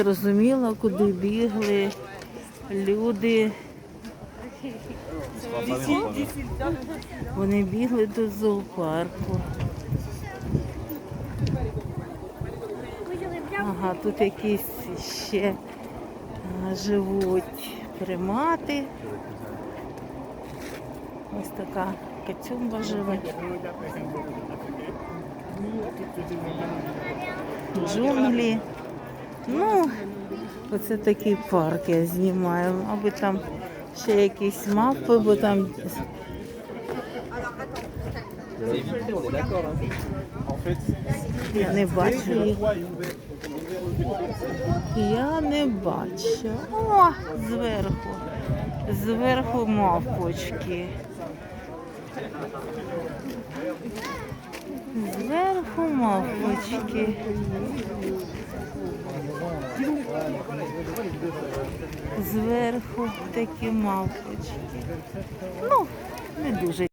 Зрозуміло, куди бігли люди. Вони бігли до зоопарку. Ага, тут якісь ще живуть примати. Ось така кацюмба живе. Джунглі. Ну, оце такий парк я знімаю. Мабуть, там ще якісь мавпи, бо там я не бачу їх. Я не бачу. О, зверху. Зверху мавпочки. Зверху мавпочки. Зверху такі мавпочки. Ну, не дуже